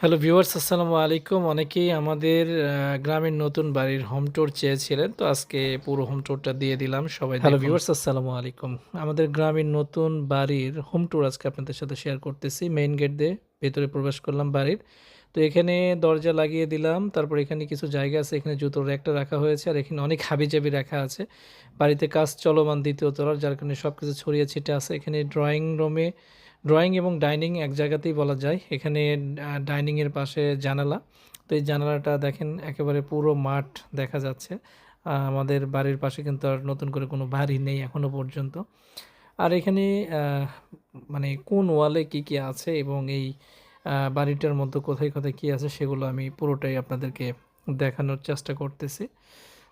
Hello viewers আসসালামু আলাইকুম। অনেকেই আমাদের গ্রামের নতুন বাড়ির হোম ট্যুর চেয়েছিলেন তো আজকে পুরো হোম ট্যুরটা দিয়ে দিলাম। সবাই হ্যালো ভিউয়ার্স আসসালামু আলাইকুম। আমাদের গ্রামের নতুন বাড়ির হোম ট্যুর আজকে আপনাদের সাথে শেয়ার করতেছি। মেইন গেট দিয়ে ভেতরে প্রবেশ করলাম বাড়ির। তো এখানে দরজা লাগিয়ে দিলাম তারপর এখানে কিছু জায়গা আছে এখানে জুতোর র্যাকটা রাখা হয়েছে আর এখানে অনেক হাবিজাবি রাখা আছে। বাড়িতে কাজ চলমান দ্বিতীয় তলার যার কারণে সব কিছু ছড়িয়ে ছিটে আছে। এখানে ড্রয়িং রুমে ড্রয়িং এবং ডাইনিং এক জায়গাতেই বলা যায়। এখানে ডাইনিংয়ের পাশে জানালা। তো এই জানালাটা দেখেন, একেবারে পুরো মাঠ দেখা যাচ্ছে। আমাদের বাড়ির পাশে কিন্তু আর নতুন করে কোনো বাড়ি নেই এখনও পর্যন্ত। আর এখানে মানে কোন ওয়ালে কি কি আছে এবং এই বাড়িটার মধ্যে কোথায় কোথায় কি আছে সেগুলো আমি পুরোটাই আপনাদেরকে দেখানোর চেষ্টা করতেছি।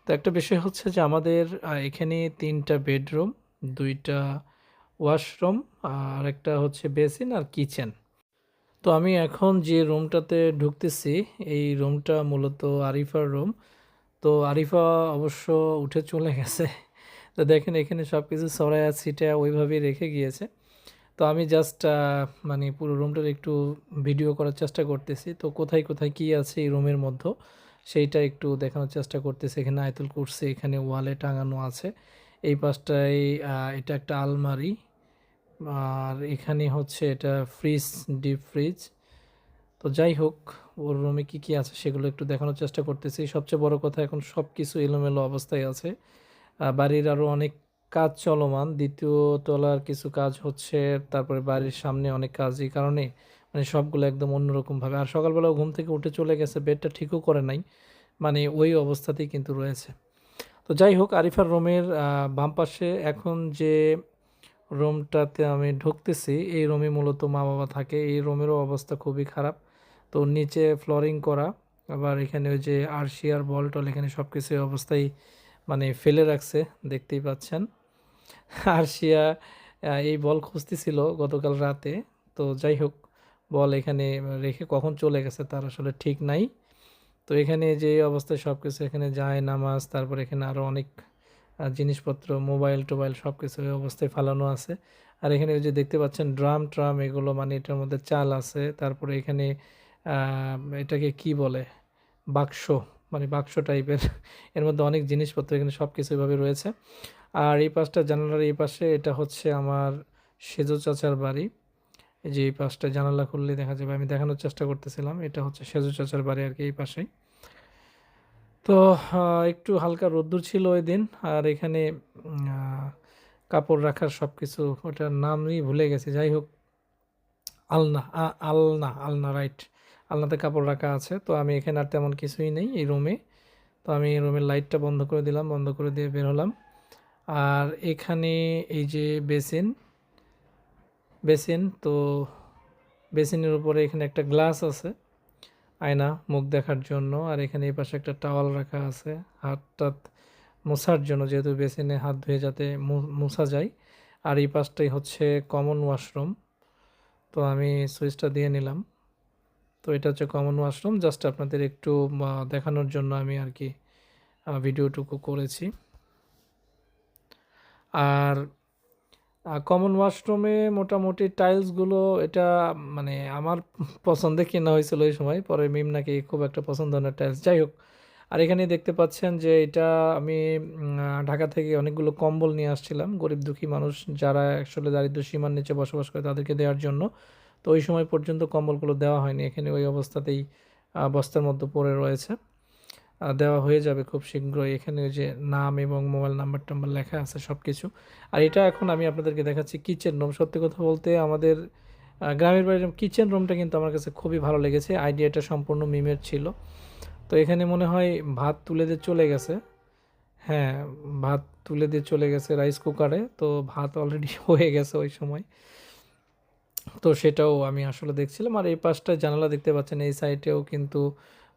তো একটা বিষয় হচ্ছে যে আমাদের এখানে তিনটা বেডরুম, দুইটা ওয়াশরুম আর একটা হচ্ছে বেসিন আর কিচেন। তো আমি এখন যে রুমটাতে ঢুকতেছি, এই রুমটা মূলত আরিফার রুম। তো আরিফা অবশ্য উঠে চলে গেছে। তো দেখেন এখানে সব কিছু সরাইয়া ছিটা ওইভাবেই রেখে গিয়েছে। তো আমি জাস্ট মানে পুরো রুমটার একটু ভিডিও করার চেষ্টা করতেছি। তো কোথায় কোথায় কি আছে এই রুমের মধ্যে, সেইটা একটু দেখানোর চেষ্টা করতেছি। এখানে আয়তুল কুরসি, এখানে ওয়ালে টাঙানো আছে। এই পাশটায় এটা একটা আলমারি। আর এখানে হচ্ছে এটা ফ্রিজ ডিপ ফ্রিজ তো যাই হোক, ওর রুমে কী কী আছে সেগুলো একটু দেখানোর চেষ্টা করতেছি। সবচেয়ে বড় কথা এখন সব কিছু এলোমেলো অবস্থায় আছে। বাড়ির আরও অনেক কাজ চলমান। দ্বিতীয় তলার কিছু কাজ হচ্ছে, তারপরে বাড়ির সামনে অনেক কাজ এই কারণে মানে সবগুলো একদম অন্যরকমভাবে। আর সকালবেলা ঘুম থেকে উঠে চলে গেছে, বেডটা ঠিকও করে নাই। মানে ওই অবস্থাতেই কিন্তু রয়েছে। তো যাই হোক, আরিফার রুমের বাম পাশে এখন যে রুমটাতে আমি ঢুকতেছি। এই রুমে মূলত মা বাবা থাকে। এই রুমেরও অবস্থা খুবই খারাপ। তো নিচে ফ্লোরিং করা, আবার এখানে ওই যে আরশিয়ার বল টল এখানে সব কিছু অবস্থায় মানে ফেলে রাখছে, দেখতেই পাচ্ছেন। আরশিয়া এই বল খুঁজতেছিল গতকাল রাতে। তো যাই হোক, বল এখানে রেখে কখন চলে গেছে তার আসলে ঠিক নাই। তো এখানে যে অবস্থায় সব কিছু এখানে যায়, নামাজ, তারপর এখানে আরও অনেক জিনিসপত্র, মোবাইল টোবাইল সব কিছু অবস্থায় ফালানো আছে। আর এখানে ওই যে দেখতে পাচ্ছেন ড্রাম ট্রাম এগুলো মানে এটার মধ্যে চাল আছে, তারপরে এখানে এটাকে কি বলে? বাক্স মানে বাক্স টাইপের। এর মধ্যে অনেক জিনিসপত্র এখানে সব কিছু এভাবে রয়েছে। আর এই পাশটা জানালার এই পাশে এটা হচ্ছে আমার সেজো চাচার বাড়ি। এই যে এই পাশটা জানালা খুললে দেখা যাবে, আমি দেখানোর চেষ্টা করতেছিলাম, এটা হচ্ছে সেজো চাচার বাড়ি আর কি এই পাশেই। তো একটু হালকা রোদ্দুর ছিল ওই দিন, আর এখানে কাপড় রাখার সব কিছু ওটার নামই ভুলে গেছি। যাই হোক, আলনা আলনা আলনা রাইট আলনাতে কাপড় রাখা আছে, তো আমি এখানে আর তেমন কিছুই নেই এই রুমে তো আমি এই রুমের লাইটটা বন্ধ করে দিলাম, বন্ধ করে দিয়ে বের হলাম। আর এখানে এই যে বেসিন বেসিন, তো বেসিনের উপরে এখানে একটা গ্লাস আছে। আয়না, মুখ দেখার জন্য। আর এখানে এই পাশে একটা টাওয়াল রাখা আছে। হাতটা মোছার জন্য যেহেতু বেসিনে হাত ধুয়ে যাতে মোছা যায়। আর এই পাশটাই হচ্ছে কমন ওয়াশরুম তো আমি সুইচটা দিয়ে নিলাম। তো এটা হচ্ছে কমন ওয়াশরুম জাস্ট আপনাদের একটু দেখানোর জন্য আমি আর কি ভিডিওটুকু করেছি। আর কমন ওয়াশরুমে মোটামুটি টাইলসগুলো এটা মানে আমার পছন্দে কেনা হয়েছিল ওই সময়। পরে মিম নাকি খুব একটা পছন্দ না টাইলস যাই হোক, আর এখানে দেখতে পাচ্ছেন যে এটা আমি ঢাকা থেকে অনেকগুলো কম্বল নিয়ে আসছিলাম। গরিব দুঃখী মানুষ যারা আসলে দারিদ্র সীমার নিচে বসবাস করে তাদেরকে দেওয়ার জন্য। তো ওই সময় পর্যন্ত কম্বলগুলো দেওয়া হয়নি। এখানে ওই অবস্থাতেই বস্তার মধ্যে পড়ে রয়েছে। দেওয়া হয়ে যাবে খুব শীঘ্রই। এখানে যে নাম এবং মোবাইল নাম্বার টাম্বার লেখা আছে সব কিছু আর এটা এখন আমি আপনাদেরকে দেখাচ্ছি কিচেন রুম। সত্যি কথা বলতে আমাদের গ্রামের বাড়ির কিচেন রুমটা কিন্তু আমার কাছে খুবই ভালো লেগেছে। আইডিয়াটা সম্পূর্ণ মিমের ছিল। তো এখানে মনে হয় ভাত তুলে দিয়ে চলে গেছে। হ্যাঁ ভাত তুলে দিয়ে চলে গেছে রাইস কুকারে। তো ভাত অলরেডি হয়ে গেছে ওই সময়। তো সেটাও আমি আসলে দেখছিলাম। আর এই পাশটা জানালা দেখতে পাচ্ছেন, এই সাইডেও কিন্তু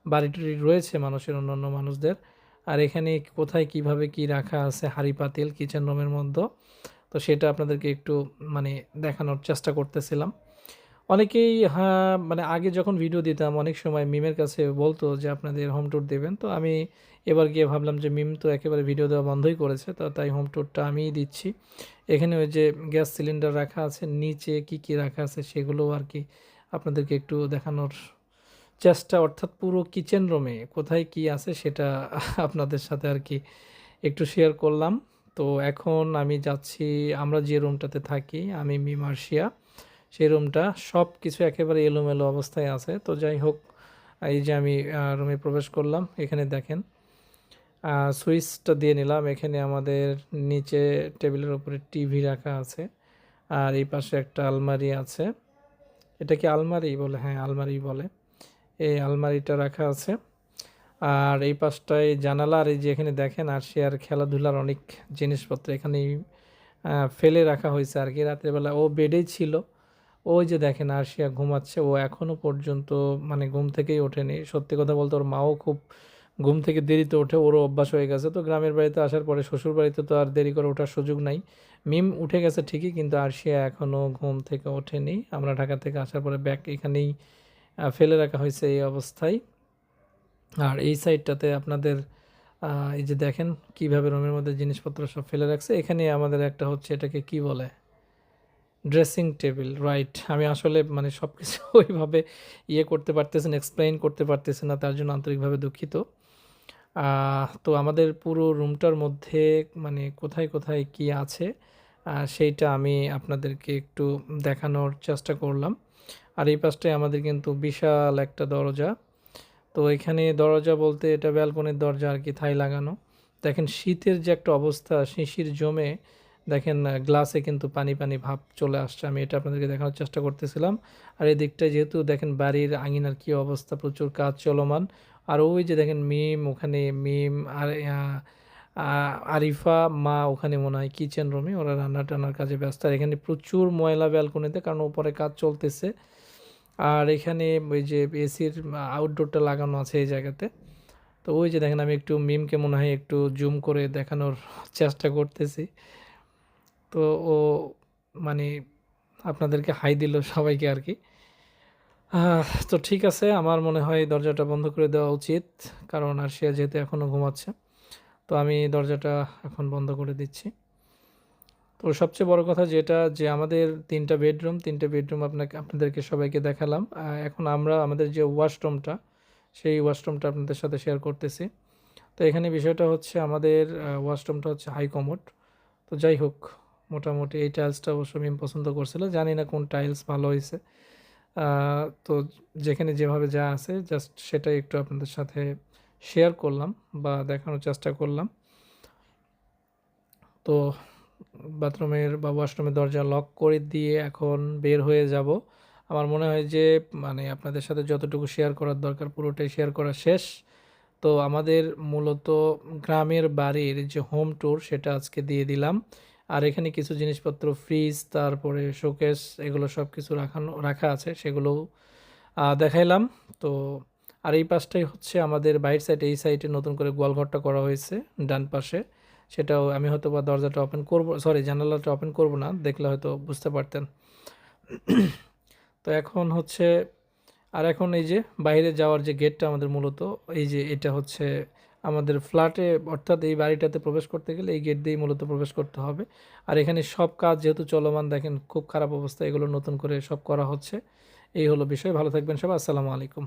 বাড়িটি রয়েছে মানুষের, অন্যান্য মানুষদের। আর এখানে কোথায় কীভাবে কি রাখা আছে, হাঁড়ি পাতিল কিচেন রুমের মধ্যে, তো সেটা আপনাদেরকে একটু মানে দেখানোর চেষ্টা করতেছিলাম। অনেকেই হ্যাঁ মানে আগে যখন ভিডিও দিতাম, অনেক সময় মিমের কাছে বলতো যে, আপনাদের হোম ট্যুর দেবেন? তো আমি এবার গিয়ে ভাবলাম যে, মিম তো একেবারে ভিডিও দেওয়া বন্ধই করেছে, তো তাই হোম ট্যুরটা আমিই দিচ্ছি। এখানে ওই যে গ্যাস সিলিন্ডার রাখা আছে, নিচে কি কি রাখা আছে সেগুলো আর কি আপনাদেরকে একটু দেখানোর চেষ্টা অর্থাৎ পুরো কিচেন রুমে কোথায় কি আছে সেটা আপনাদের সাথে আর কি একটু শেয়ার করলাম। তো এখন আমি যাচ্ছি, আমরা যে রুমটাতে থাকি, আমি মিমার্শিয়া সেই রুমটা সব কিছু একেবারে এলোমেলো অবস্থায় আছে। তো যাই হোক, এই যে আমি রুমে প্রবেশ করলাম, এখানে দেখেন সুইচটা দিয়ে নিলাম। এখানে আমাদের নিচে টেবিলের উপরে টিভি রাখা আছে, আর এই পাশে একটা আলমারি আছে। এটা কি আলমারি বলে? হ্যাঁ আলমারি বলে। এই আলমারিটা রাখা আছে। আর এই পাশটায় জানালা আর এই যে এখানে দেখেন আর সে আর খেলাধুলার অনেক জিনিসপত্র এখানে ফেলে রাখা হয়েছে আর কি। রাত্রেবেলা ও বেডেই ছিল। ওই যে দেখেন আরশিয়া ঘুমাচ্ছে। ও এখনও পর্যন্ত মানে ঘুম থেকেই ওঠেনি। সত্যি কথা বলতে ওর মাও খুব ঘুম থেকে দেরিতে ওঠে ওরও অভ্যাস হয়ে গেছে। তো গ্রামের বাড়িতে আসার পরে শ্বশুর বাড়িতে তো আর দেরি করে ওঠার সুযোগ নাই। মিম উঠে গেছে ঠিকই, কিন্তু আরশিয়া এখনও ঘুম থেকে ওঠেনি। আমরা ঢাকা থেকে আসার পরে ব্যাগ এখানেই ফেলে রাখা হয়েছে এই অবস্থায়। আর এই সাইডটাতে আপনাদের এই যে দেখেন কীভাবে রুমের মধ্যে জিনিসপত্র সব ফেলে রাখছে। এখানে আমাদের একটা হচ্ছে এটাকে কি বলে? ড্রেসিং টেবিল রাইট আমি আসলে মানে সব কিছু ওইভাবে ইয়ে করতে পারতেছেন এক্সপ্লেইন করতে পারতেছে না, তার জন্য আন্তরিকভাবে দুঃখিত। তো আমাদের পুরো রুমটার মধ্যে মানে কোথায় কোথায় কি আছে সেইটা আমি আপনাদেরকে একটু দেখানোর চেষ্টা করলাম। আর এই পাশটায় আমাদের কিন্তু বিশাল একটা দরজা। তো এখানে দরজা বলতে এটা ব্যালকনির দরজা আর কি, থাই লাগানো। দেখেন শীতের যে একটা অবস্থা, শিশির জমে দেখেন গ্লাসে কিন্তু পানি পানি ভাব চলে আসছে। আমি এটা আপনাদেরকে দেখানোর চেষ্টা করতেছিলাম। আর এই দিকটায় যেহেতু দেখেন বাড়ির আঙিনার কি অবস্থা, প্রচুর কাজ চলমান। আর ওই যে দেখেন মিম ওখানে মিম আর আরিফা, মা, ওখানে মনে হয় কিচেন রুমে, ওরা রান্না টান্নার কাজে ব্যস্ত। আর এখানে প্রচুর ময়লা ব্যালকনিতে, কারণ উপরে কাজ চলতেছে। আর এখানে ওই যে এসির আউটডোরটা লাগানো আছে এই জায়গাতে। তো ওই যে দেখেন, আমি একটু মিমকে মনে হয় একটু জুম করে দেখানোর চেষ্টা করতেছি। তো ও মানে আপনাদেরকে হাই দিল সবাইকে আর কি। তো ঠিক আছে, আমার মনে হয় দরজাটা বন্ধ করে দেওয়া উচিত, কারণ আর সে যেহেতু এখনও ঘুমাচ্ছে। তো আমি দরজাটা এখন বন্ধ করে দিচ্ছি। তো সবচেয়ে বড় কথা যেটা যে আমাদের তিনটা বেডরুম, তিনটে বেডরুম আপনাকে, আপনাদেরকে সবাইকে দেখালাম। এখন আমরা আমাদের যে ওয়াশরুমটা, সেই ওয়াশরুমটা আপনাদের সাথে শেয়ার করতেছি। তো এখানে বিষয়টা হচ্ছে আমাদের ওয়াশরুমটা হচ্ছে হাই কমোড। তো যাই হোক, মোটামুটি এই টাইলসটা অবশ্য আমি পছন্দ করছিল। জানি না কোন টাইলস ভালো হয়েছে তো যেখানে যেভাবে যা আছে, জাস্ট সেটাই একটু আপনাদের সাথে শেয়ার করলাম বা দেখানোর চেষ্টা করলাম। তো বাথরুমের বা ওয়াশরুমের দরজা লক করে দিয়ে এখন বের হয়ে যাব। আমার মনে হয় যে মানে আপনাদের সাথে যতটুকু শেয়ার করার দরকার পুরোটাই শেয়ার করা শেষ। তো আমাদের মূলত গ্রামের বাড়ির যে হোম ট্যুর সেটা আজকে দিয়ে দিলাম। আর এখানে কিছু জিনিসপত্র, ফ্রিজ, তারপরে শোকেস, এগুলো সব কিছু রাখানো, রাখা আছে সেগুলো দেখাইলাম। তো আর এই পাশটাই হচ্ছে আমাদের বাইর সাইড এই সাইডে নতুন করে গোয়ালঘরটা করা হয়েছে, ডান পাশে। সেটাও আমি হয়তো বা দরজাটা ওপেন করব সরি জানালাটা ওপেন করব না, দেখলে হয়তো বুঝতে পারতেন। তো এখন হচ্ছে, আর এখন এই যে বাইরে যাওয়ার যে গেটটা আমাদের মূলত, এই যে এটা হচ্ছে আমাদের ফ্ল্যাটে অর্থাৎ এই বাড়িটাতে প্রবেশ করতে গেলে এই গেট দিয়েই মূলত প্রবেশ করতে হবে। আর এখানে সব কাজ যেহেতু চলমান, দেখেন খুব খারাপ অবস্থা, এগুলো নতুন করে সব করা হচ্ছে। এই হলো বিষয়, ভালো থাকবেন সবাই, আসসালামু আলাইকুম।